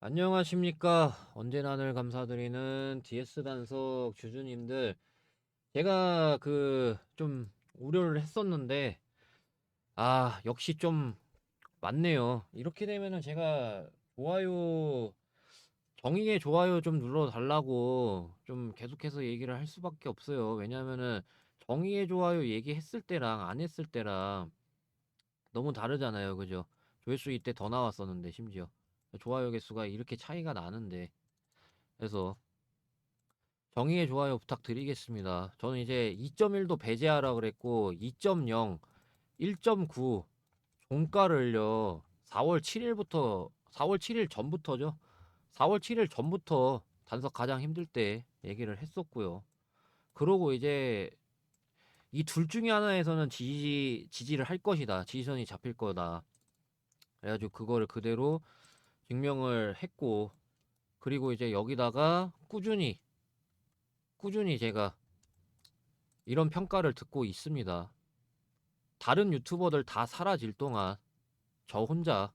안녕하십니까. 언제나 늘 감사드리는 DS 단속 주주님들. 제가 그 좀 우려를 했었는데, 아, 역시 좀 맞네요. 이렇게 되면은 제가 좋아요, 정의의 좋아요 좀 눌러달라고 좀 계속해서 얘기를 할 수밖에 없어요. 왜냐면은 정의의 좋아요 얘기했을 때랑 안 했을 때랑 너무 다르잖아요. 그죠? 조회수 이때 더 나왔었는데, 심지어. 좋아요 개수가 이렇게 차이가 나는데. 그래서 정의의 좋아요 부탁드리겠습니다. 저는 이제 2.1도 배제하라 그랬고 2.0, 1.9 종가를요 4월 7일부터 4월 7일 전부터죠. 4월 7일 전부터 단속 가장 힘들 때 얘기를 했었고요. 그러고 이제 이 둘 중에 하나에서는 지지 지지를 할 것이다. 지지선이 잡힐 거다. 그래가지고 그거를 그대로 증명을 했고 그리고 이제 여기다가 꾸준히 꾸준히 제가 이런 평가를 듣고 있습니다. 다른 유튜버들 다 사라질 동안 저 혼자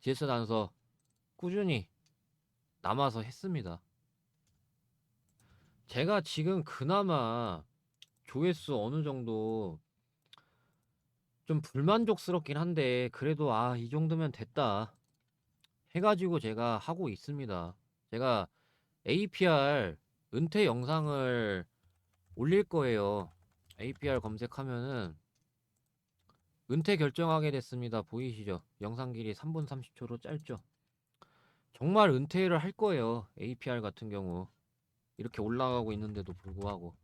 DS 단서 꾸준히 남아서 했습니다. 제가 지금 그나마 조회수 어느 정도 좀 불만족스럽긴 한데 그래도 아 이 정도면 됐다 해가지고 제가 하고 있습니다. 제가 APR 은퇴 영상을 올릴 거예요. APR 검색하면은 은퇴 결정하게 됐습니다. 보이시죠? 영상 길이 3분 30초로 짧죠? 정말 은퇴를 할 거예요. APR 같은 경우. 이렇게 올라가고 있는데도 불구하고.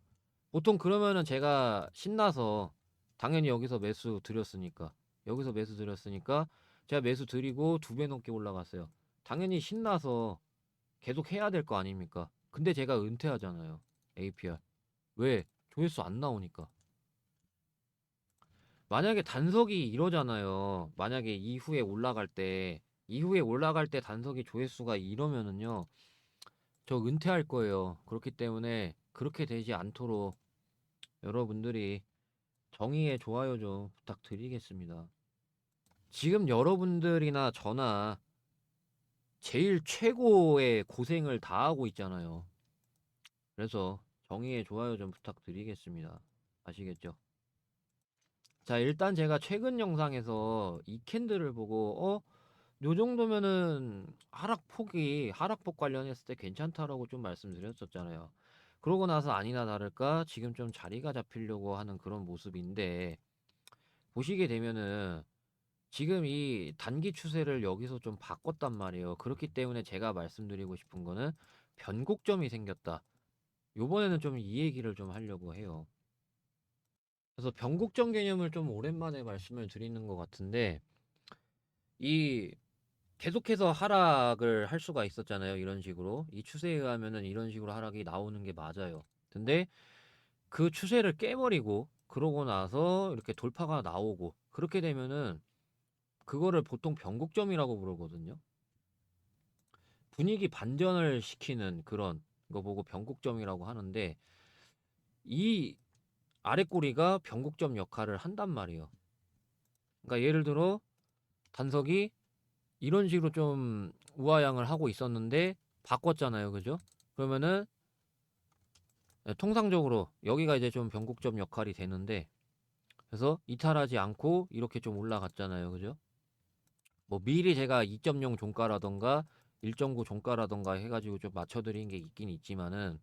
보통 그러면은 제가 신나서 당연히 여기서 매수 드렸으니까. 여기서 매수 드렸으니까 제가 매수 드리고 두 배 넘게 올라갔어요. 당연히 신나서 계속 해야 될 거 아닙니까? 근데 제가 은퇴하잖아요. APR. 왜? 조회수 안 나오니까. 만약에 단석이 이러잖아요. 만약에 이후에 올라갈 때, 이후에 올라갈 때 단석이 조회수가 이러면은요. 저 은퇴할 거예요. 그렇기 때문에 그렇게 되지 않도록 여러분들이 정의의 좋아요 좀 부탁드리겠습니다. 지금 여러분들이나 저나 제일 최고의 고생을 다 하고 있잖아요. 그래서 정의의 좋아요 좀 부탁드리겠습니다. 아시겠죠? 자, 일단 제가 최근 영상에서 이 캔들을 보고 어? 요 정도면은 하락폭이 하락폭 관련했을 때 괜찮다라고 좀 말씀드렸었잖아요. 그러고 나서 아니나 다를까 지금 좀 자리가 잡히려고 하는 그런 모습인데 보시게 되면은 지금 이 단기 추세를 여기서 좀 바꿨단 말이에요. 그렇기 때문에 제가 말씀드리고 싶은 거는 변곡점이 생겼다. 요번에는 좀 이 얘기를 좀 하려고 해요. 그래서 변곡점 개념을 좀 오랜만에 말씀을 드리는 것 같은데 이 계속해서 하락을 할 수가 있었잖아요. 이런 식으로. 이 추세에 의하면은 이런 식으로 하락이 나오는 게 맞아요. 근데 그 추세를 깨버리고 그러고 나서 이렇게 돌파가 나오고 그렇게 되면은 그거를 보통 변곡점이라고 부르거든요. 분위기 반전을 시키는 그런 거 보고 변곡점이라고 하는데 이 아랫꼬리가 변곡점 역할을 한단 말이에요. 그러니까 예를 들어 단석이 이런 식으로 좀 우아양을 하고 있었는데 바꿨잖아요. 그죠? 그러면은 네, 통상적으로 여기가 이제 좀 변곡점 역할이 되는데 그래서 이탈하지 않고 이렇게 좀 올라갔잖아요. 그죠? 뭐 미리 제가 2.0 종가라던가 1.9 종가라던가 해가지고 좀 맞춰드린 게 있긴 있지만은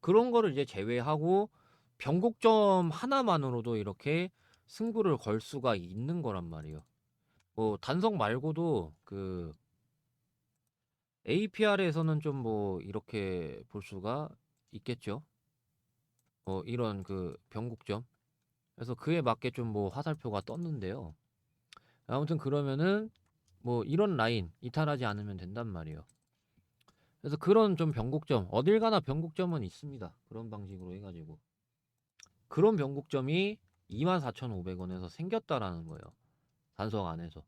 그런 거를 이제 제외하고 변곡점 하나만으로도 이렇게 승부를 걸 수가 있는 거란 말이에요. 뭐 단석 말고도 그 APR에서는 좀 뭐 이렇게 볼 수가 있겠죠. 어 이런 그 변곡점. 그래서 그에 맞게 좀 뭐 화살표가 떴는데요. 아무튼 그러면은 뭐 이런 라인 이탈하지 않으면 된단 말이에요. 그래서 그런 좀 변곡점 어딜 가나 변곡점은 있습니다. 그런 방식으로 해가지고 그런 변곡점이 24,500원에서 생겼다라는 거예요. 단석 안에서.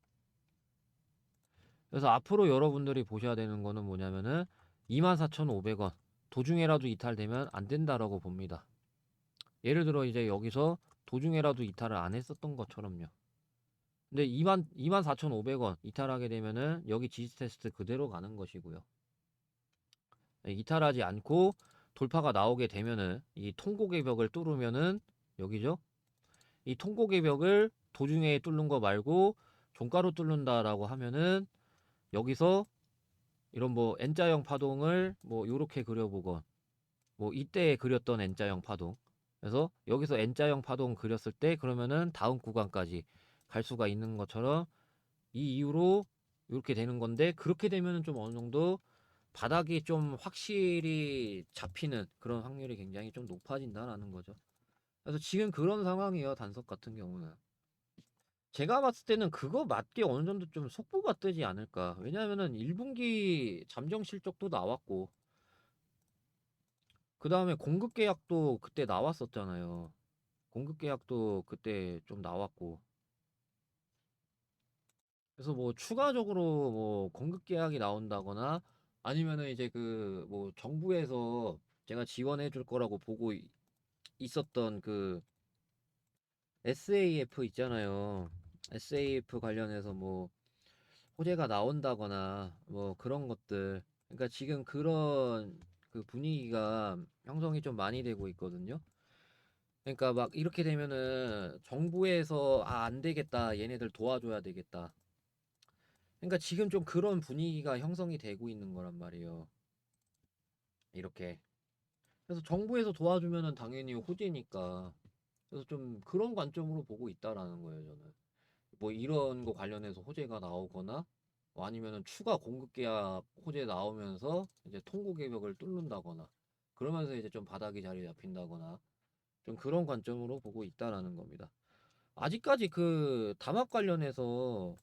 그래서 앞으로 여러분들이 보셔야 되는 거는 뭐냐면은 24,500원 도중에라도 이탈되면 안 된다라고 봅니다. 예를 들어 이제 여기서 도중에라도 이탈을 안 했었던 것처럼요. 근데 2만 24,500원 이탈하게 되면은 여기 지지 테스트 그대로 가는 것이고요. 예, 이탈하지 않고 돌파가 나오게 되면은 이 통곡의 벽을 뚫으면은 여기죠. 이 통곡의 벽을 도중에 뚫는 거 말고 종가로 뚫는다라고 하면은 여기서 이런 뭐 N자형 파동을 뭐 요렇게 그려보건 뭐 이때 그렸던 N자형 파동 그래서 여기서 N자형 파동 그렸을 때 그러면은 다음 구간까지 갈 수가 있는 것처럼 이 이후로 이렇게 되는 건데 그렇게 되면은 좀 어느 정도 바닥이 좀 확실히 잡히는 그런 확률이 굉장히 좀 높아진다라는 거죠. 그래서 지금 그런 상황이에요. 단석 같은 경우는. 제가 봤을 때는 그거 맞게 어느 정도 좀 속보가 뜨지 않을까. 왜냐하면은 1분기 잠정 실적도 나왔고, 그 다음에 공급 계약도 그때 나왔었잖아요. 공급 계약도 그때 좀 나왔고. 그래서 뭐 추가적으로 뭐 공급 계약이 나온다거나 아니면은 이제 그 뭐 정부에서 제가 지원해 줄 거라고 보고 이- 있었던 그 SAF 있잖아요. SAF 관련해서 뭐 호재가 나온다거나 뭐 그런 것들. 그러니까 지금 그런 그 분위기가 형성이 좀 많이 되고 있거든요. 그러니까 막 이렇게 되면은 정부에서 아, 안 되겠다. 얘네들 도와줘야 되겠다. 그러니까 지금 좀 그런 분위기가 형성이 되고 있는 거란 말이에요. 이렇게. 그래서 정부에서 도와주면은 당연히 호재니까. 그래서 좀 그런 관점으로 보고 있다라는 거예요, 저는. 뭐 이런 거 관련해서 호재가 나오거나 뭐 아니면은 추가 공급 계약 호재 나오면서 이제 통고 개벽을 뚫는다거나 그러면서 이제 좀 바닥이 자리 잡힌다거나 좀 그런 관점으로 보고 있다라는 겁니다. 아직까지 그 담합 관련해서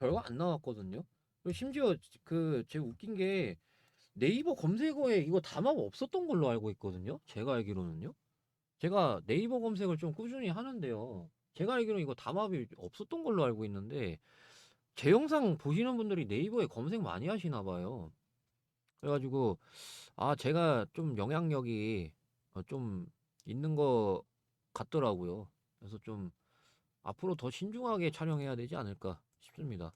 결과 안 나왔거든요. 심지어 그 제가 웃긴 게 네이버 검색어에 이거 담합 없었던 걸로 알고 있거든요. 제가 알기로는요. 제가 네이버 검색을 좀 꾸준히 하는데요. 제가 알기로는 이거 담합이 없었던 걸로 알고 있는데 제 영상 보시는 분들이 네이버에 검색 많이 하시나 봐요. 그래가지고 아 제가 좀 영향력이 어, 좀 있는 것 같더라고요. 그래서 좀 앞으로 더 신중하게 촬영해야 되지 않을까 싶습니다.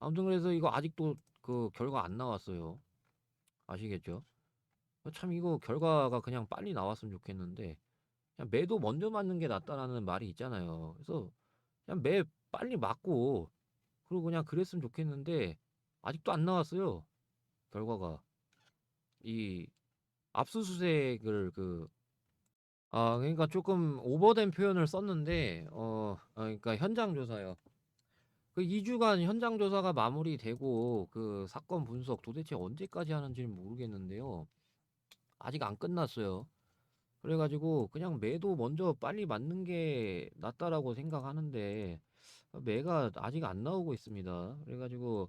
아무튼 그래서 이거 아직도 그 결과 안 나왔어요. 아시겠죠? 참 이거 결과가 그냥 빨리 나왔으면 좋겠는데 그냥 매도 먼저 맞는 게 낫다라는 말이 있잖아요. 그래서 그냥 매 빨리 맞고 그리고 그냥 그랬으면 좋겠는데 아직도 안 나왔어요. 결과가 이 압수수색을 그 아 그러니까 조금 오버된 표현을 썼는데 어 아, 그러니까 현장 조사요. 그 2주간 현장 조사가 마무리되고 그 사건 분석 도대체 언제까지 하는지는 모르겠는데요. 아직 안 끝났어요. 그래가지고 그냥 매도 먼저 빨리 맞는 게 낫다라고 생각하는데 매가 아직 안 나오고 있습니다. 그래가지고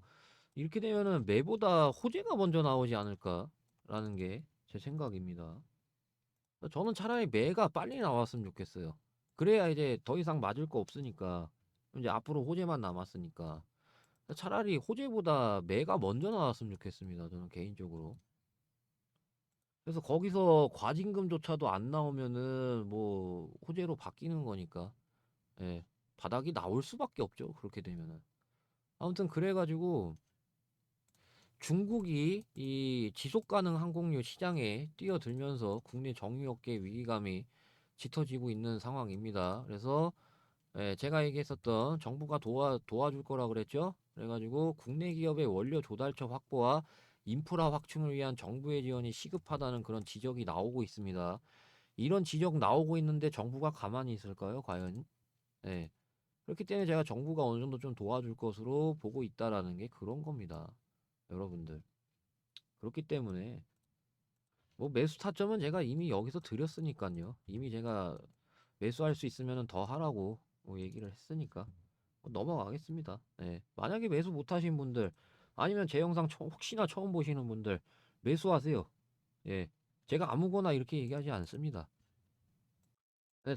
이렇게 되면은 매보다 호재가 먼저 나오지 않을까라는 게 제 생각입니다. 저는 차라리 매가 빨리 나왔으면 좋겠어요. 그래야 이제 더 이상 맞을 거 없으니까 이제 앞으로 호재만 남았으니까 차라리 호재보다 매가 먼저 나왔으면 좋겠습니다. 저는 개인적으로. 그래서 거기서 과징금조차도 안 나오면은 뭐 호재로 바뀌는 거니까 예, 바닥이 나올 수밖에 없죠. 그렇게 되면은. 아무튼 그래가지고 중국이 이 지속 가능 항공유 시장에 뛰어들면서 국내 정유업계 위기감이 짙어지고 있는 상황입니다. 그래서 예, 제가 얘기했었던 정부가 도와 도와줄 거라 그랬죠. 그래가지고 국내 기업의 원료 조달처 확보와 인프라 확충을 위한 정부의 지원이 시급하다는 그런 지적이 나오고 있습니다. 이런 지적 나오고 있는데 정부가 가만히 있을까요? 과연? 네. 그렇기 때문에 제가 정부가 어느 정도 좀 도와줄 것으로 보고 있다라는 게 그런 겁니다. 여러분들. 그렇기 때문에 뭐 매수 타점은 제가 이미 여기서 드렸으니까요. 이미 제가 매수할 수 있으면 더 하라고 뭐 얘기를 했으니까 뭐 넘어가겠습니다. 네. 만약에 매수 못 하신 분들 아니면 제 영상 처- 혹시나 처음 보시는 분들 매수하세요. 예. 제가 아무거나 이렇게 얘기하지 않습니다.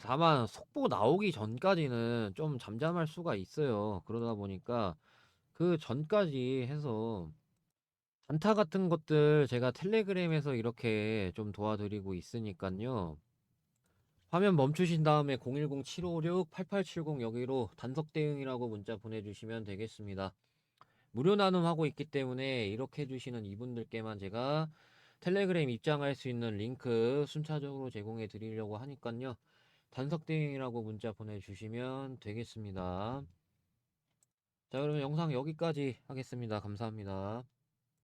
다만 속보 나오기 전까지는 좀 잠잠할 수가 있어요. 그러다 보니까 그 전까지 해서 단타 같은 것들 제가 텔레그램에서 이렇게 좀 도와드리고 있으니까요. 화면 멈추신 다음에 010-756-8870 여기로 단석 대응이라고 문자 보내주시면 되겠습니다. 무료 나눔하고 있기 때문에 이렇게 해주시는 이분들께만 제가 텔레그램 입장할 수 있는 링크 순차적으로 제공해 드리려고 하니깐요. 단석 대응이라고 문자 보내주시면 되겠습니다. 자, 그러면 영상 여기까지 하겠습니다. 감사합니다.